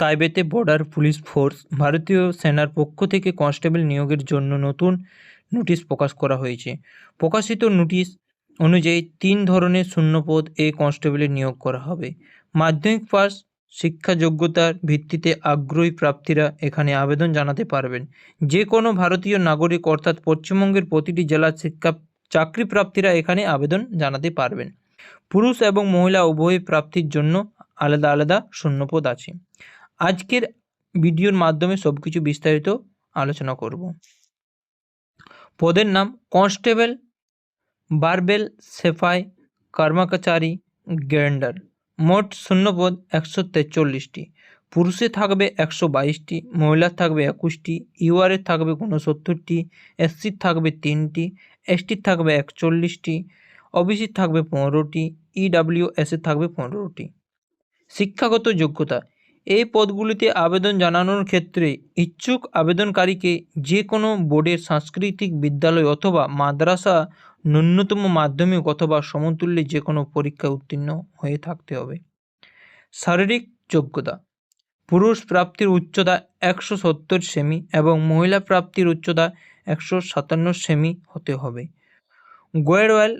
তাইবেতে border police force ভারতীয় সেনার পক্ষ থেকে কনস্টেবল নিয়োগের জন্য নতুন নোটিশ প্রকাশ করা হয়েছে। প্রকাশিত নোটিশ অনুযায়ী তিন ধরনের শূন্যপদ এই কনস্টেবলের নিয়োগ করা হবে। মাধ্যমিক পাস শিক্ষা যোগ্যতার ভিত্তিতে আগ্রহী প্রার্থীরা এখানে আবেদন জানাতে পারবেন। যে কোনো ভারতীয় নাগরিক অর্থাৎ পশ্চিমবঙ্গের প্রতিটি জেলার শিক্ষা চাকরি প্রাপ্তিরা এখানে আবেদন জানাতে পারবেন। পুরুষ এবং মহিলা উভয় প্রাপ্তির জন্য আলাদা আলাদা শূন্যপদ আছে। আজকের ভিডিওর মাধ্যমে সব কিছু বিস্তারিত আলোচনা করব। পদের নাম কনস্টেবল বারবেল সেফাই কর্মচারী গ্র্যান্ডার মোট শূন্যপদ একশো তেচল্লিশটি। পুরুষে থাকবে একশো বাইশটি মহিলার থাকবে একুশটি ইউআরের থাকবে ঊনসত্তরটি এসসির থাকবে তিনটি এসটির থাকবে একচল্লিশটি ওবিসির থাকবে পনেরোটি ইডাব্লিউ এসের থাকবে পনেরোটি। শিক্ষাগত যোগ্যতা। এই পদগুলিতে আবেদন জানানোর ক্ষেত্রে ইচ্ছুক আবেদনকারীকে যে কোনো বোর্ডের সাংস্কৃতিক বিদ্যালয় অথবা মাদ্রাসা ন্যূনতম মাধ্যমিক অথবা সমতুল্য যে কোনো পরীক্ষা উত্তীর্ণ হয়ে থাকতে হবে। শারীরিক যোগ্যতা। পুরুষ প্রাপ্তির উচ্চতা একশো সত্তর সেমি এবং মহিলা প্রাপ্তির উচ্চতা একশো সাতান্ন সেমি হতে হবে। গোয়েরওয়েল,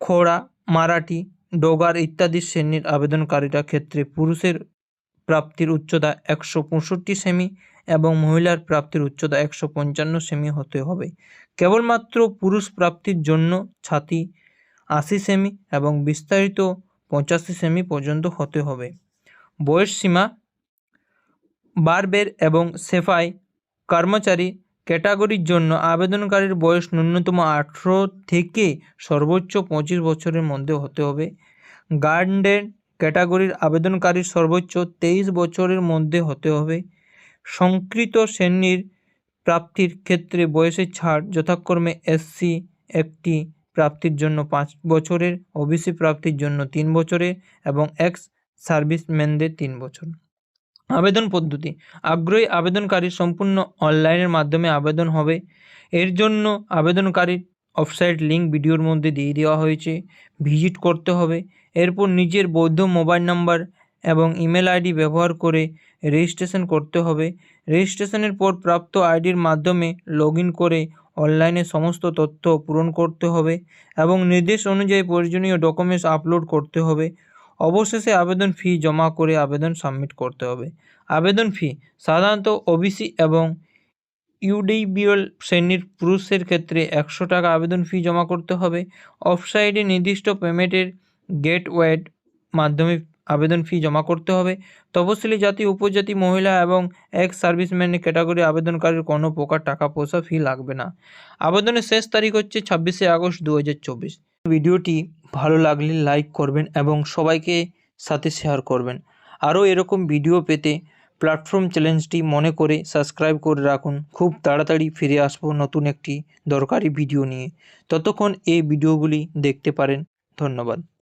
খোড়া, মারাঠি ডোগার ইত্যাদি শ্রেণির আবেদনকারীরা ক্ষেত্রে পুরুষের প্রাপ্তির উচ্চতা একশো পঁয়ষট্টি সেমি এবং মহিলার প্রাপ্তির উচ্চতা একশো পঞ্চান্ন সেমি হতে হবে। কেবলমাত্র পুরুষ প্রাপ্তির জন্য ছাতি আশি সেমি এবং বিস্তারিত পঁচাশি সেমি পর্যন্ত হতে হবে। বয়স সীমা বারবের এবং সেফাই কর্মচারী ক্যাটাগরির জন্য আবেদনকারীর বয়স ন্যূনতম আঠেরো থেকে সর্বোচ্চ পঁচিশ বছরের মধ্যে হতে হবে। গার্ডেন ক্যাটাগরির আবেদনকারীর সর্বোচ্চ তেইশ বছরের মধ্যে হতে হবে। সংকৃত শ্রেণির প্রাপ্তির ক্ষেত্রে বয়সের ছাড় যথাক্রমে এসসি একটি প্রাপ্তির জন্য পাঁচ বছরের ওবিসি প্রাপ্তির জন্য তিন বছরের এবং এক্স সার্ভিসম্যানদের তিন বছর। আবেদন পদ্ধতি। আগ্রহী আবেদনকারী সম্পূর্ণ অনলাইনের মাধ্যমে আবেদন হবে। এর জন্য আবেদনকারীর ওয়েবসাইট লিঙ্ক ভিডিওর মধ্যে দিয়ে দেওয়া হয়েছে। ভিজিট করতে হবে। এরপর নিজের বৈধ মোবাইল নাম্বার এবং ইমেল আইডি ব্যবহার করে রেজিস্ট্রেশন করতে হবে। রেজিস্ট্রেশনের পর প্রাপ্ত আইডির মাধ্যমে লগ করে অনলাইনে সমস্ত তথ্য পূরণ করতে হবে এবং নির্দেশ অনুযায়ী প্রয়োজনীয় ডকুমেন্টস আপলোড করতে হবে। অবশেষে আবেদন ফি জমা করে আবেদন সাবমিট করতে হবে। আবেদন ফি সাধারণত ওবিসি এবং ইউডিবিএল শ্রেণির পুরুষের ক্ষেত্রে একশো টাকা আবেদন ফি জমা করতে হবে। অফসাইডে নির্দিষ্ট পেমেন্টের গেট গেটওয়ের মাধ্যমে আবেদন ফি জমা করতে হবে। তপশিলি জাতি, উপজাতি, মহিলা এবং এক্স সার্ভিসম্যান ক্যাটাগরি আবেদনকারীর কোনো প্রকার টাকা পয়সা ফি লাগবে না। আবেদনের শেষ তারিখ হচ্ছে ছাব্বিশে আগস্ট দু হাজার চব্বিশ। ভিডিওটি ভালো লাগলে লাইক করবেন এবং সবাইকে সাথে শেয়ার করবেন। আরও এরকম ভিডিও পেতে প্ল্যাটফর্ম চ্যালেঞ্জটি মনে করে সাবস্ক্রাইব করে রাখুন। খুব তাড়াতাড়ি ফিরে আসব নতুন একটি দরকারি ভিডিও নিয়ে। ততক্ষণ এই ভিডিওগুলি দেখতে পারেন। ধন্যবাদ।